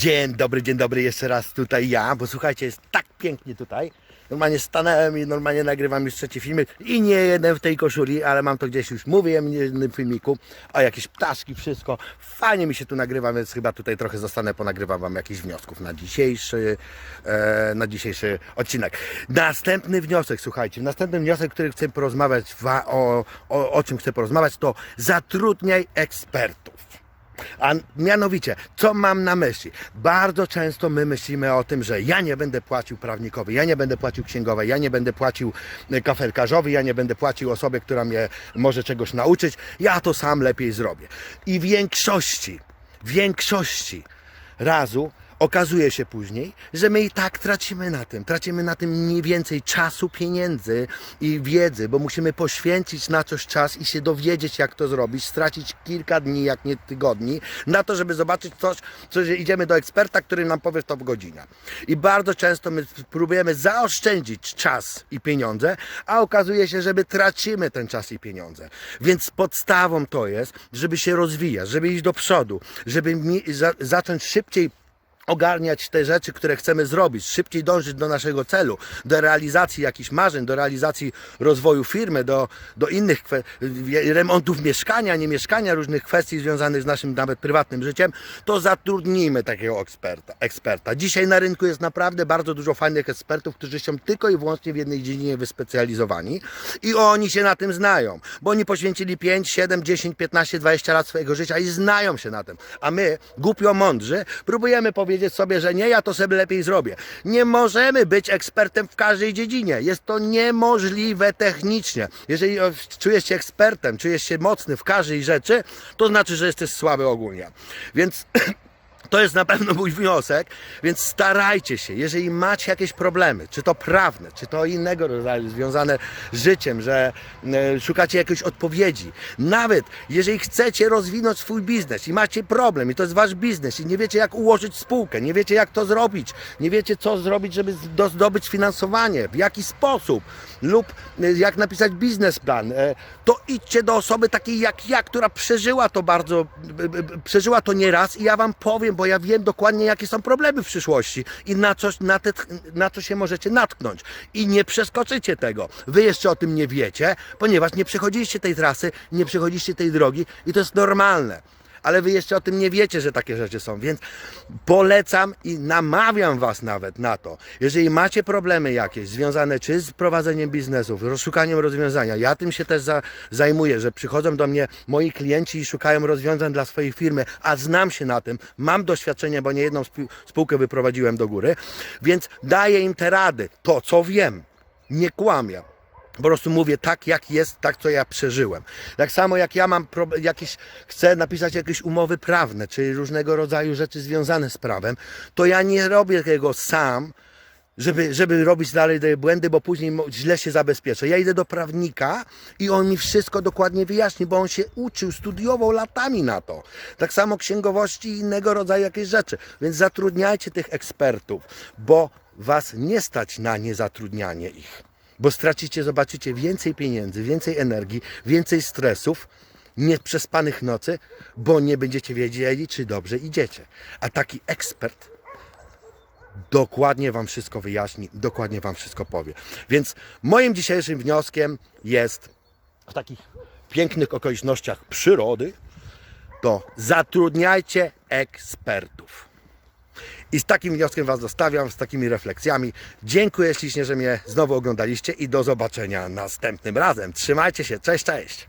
Dzień dobry, dzień dobry, jeszcze raz tutaj ja, bo słuchajcie, jest tak pięknie tutaj. Normalnie stanąłem i normalnie nagrywam już trzeci filmik i nie jeden w tej koszuli, ale mam to gdzieś już mówiłem w jednym filmiku, a jakieś ptaszki, wszystko. Fajnie mi się tu nagrywa, więc chyba tutaj trochę zostanę, ponagrywam wam jakichś wniosków na dzisiejszy, e, na dzisiejszy odcinek. Następny wniosek, słuchajcie, następny wniosek, który chcę porozmawiać, o, o, o czym chcę porozmawiać, to zatrudniaj ekspertów. A mianowicie, co mam na myśli? Bardzo często my myślimy o tym, że ja nie będę płacił prawnikowi, ja nie będę płacił księgowej, ja nie będę płacił e, kafelkarzowi, ja nie będę płacił osobie, która mnie może czegoś nauczyć, ja to sam lepiej zrobię. I w większości, w większości razu okazuje się później, że my i tak tracimy na tym. Tracimy na tym mniej więcej czasu, pieniędzy i wiedzy, bo musimy poświęcić na coś czas i się dowiedzieć, jak to zrobić, stracić kilka dni, jak nie tygodni, na to, żeby zobaczyć coś, co idziemy do eksperta, który nam powie to w godzinę. I bardzo często my próbujemy zaoszczędzić czas i pieniądze, a okazuje się, że my tracimy ten czas i pieniądze. Więc podstawą to jest, żeby się rozwijać, żeby iść do przodu, żeby mi, za, zacząć szybciej ogarniać te rzeczy, które chcemy zrobić, szybciej dążyć do naszego celu, do realizacji jakichś marzeń, do realizacji rozwoju firmy, do, do innych remontów mieszkania, nie mieszkania, różnych kwestii związanych z naszym nawet prywatnym życiem, to zatrudnijmy takiego eksperta. eksperta. Dzisiaj na rynku jest naprawdę bardzo dużo fajnych ekspertów, którzy są tylko i wyłącznie w jednej dziedzinie wyspecjalizowani i oni się na tym znają, bo oni poświęcili 5, 7, 10, 15, 20 lat swojego życia i znają się na tym. A my, głupio mądrzy, próbujemy powiedzieć sobie, że nie, ja to sobie lepiej zrobię. Nie możemy być ekspertem w każdej dziedzinie. Jest to niemożliwe technicznie. Jeżeli o, czujesz się ekspertem, czujesz się mocny w każdej rzeczy, to znaczy, że jesteś słaby ogólnie. Więc to jest na pewno mój wniosek, więc starajcie się, jeżeli macie jakieś problemy, czy to prawne, czy to innego rodzaju, związane z życiem, że e, szukacie jakiejś odpowiedzi, nawet jeżeli chcecie rozwinąć swój biznes i macie problem i to jest wasz biznes i nie wiecie jak ułożyć spółkę, nie wiecie jak to zrobić, nie wiecie co zrobić, żeby zdo- zdobyć finansowanie, w jaki sposób lub e, jak napisać biznesplan, e, to idźcie do osoby takiej jak ja, która przeżyła to bardzo, przeżyła to nieraz i ja wam powiem, bo ja wiem dokładnie jakie są problemy w przyszłości i na coś, na, te, na co się możecie natknąć i nie przeskoczycie tego. Wy jeszcze o tym nie wiecie, ponieważ nie przechodziliście tej trasy, nie przechodziliście tej drogi i to jest normalne. Ale wy jeszcze o tym nie wiecie, że takie rzeczy są, więc polecam i namawiam was nawet na to. Jeżeli macie problemy jakieś związane czy z prowadzeniem biznesów, szukaniem rozwiązania, ja tym się też za, zajmuję, że przychodzą do mnie moi klienci i szukają rozwiązań dla swojej firmy, a znam się na tym, mam doświadczenie, bo nie jedną spół- spółkę wyprowadziłem do góry, więc daję im te rady, to co wiem, nie kłamię. Po prostu mówię tak, jak jest, tak, co ja przeżyłem. Tak samo jak ja mam jakieś, chcę napisać jakieś umowy prawne, czy różnego rodzaju rzeczy związane z prawem, to ja nie robię tego sam, żeby, żeby robić dalej te błędy, bo później źle się zabezpieczę. Ja idę do prawnika i on mi wszystko dokładnie wyjaśni, bo on się uczył, studiował latami na to. Tak samo księgowości i innego rodzaju jakieś rzeczy. Więc zatrudniajcie tych ekspertów, bo was nie stać na niezatrudnianie ich. Bo stracicie, zobaczycie więcej pieniędzy, więcej energii, więcej stresów, nieprzespanych nocy, bo nie będziecie wiedzieli, czy dobrze idziecie. A taki ekspert dokładnie Wam wszystko wyjaśni, dokładnie Wam wszystko powie. Więc moim dzisiejszym wnioskiem jest w takich pięknych okolicznościach przyrody, to zatrudniajcie ekspertów. I z takim wnioskiem Was zostawiam, z takimi refleksjami. Dziękuję ślicznie, że mnie znowu oglądaliście i do zobaczenia następnym razem. Trzymajcie się, cześć, cześć!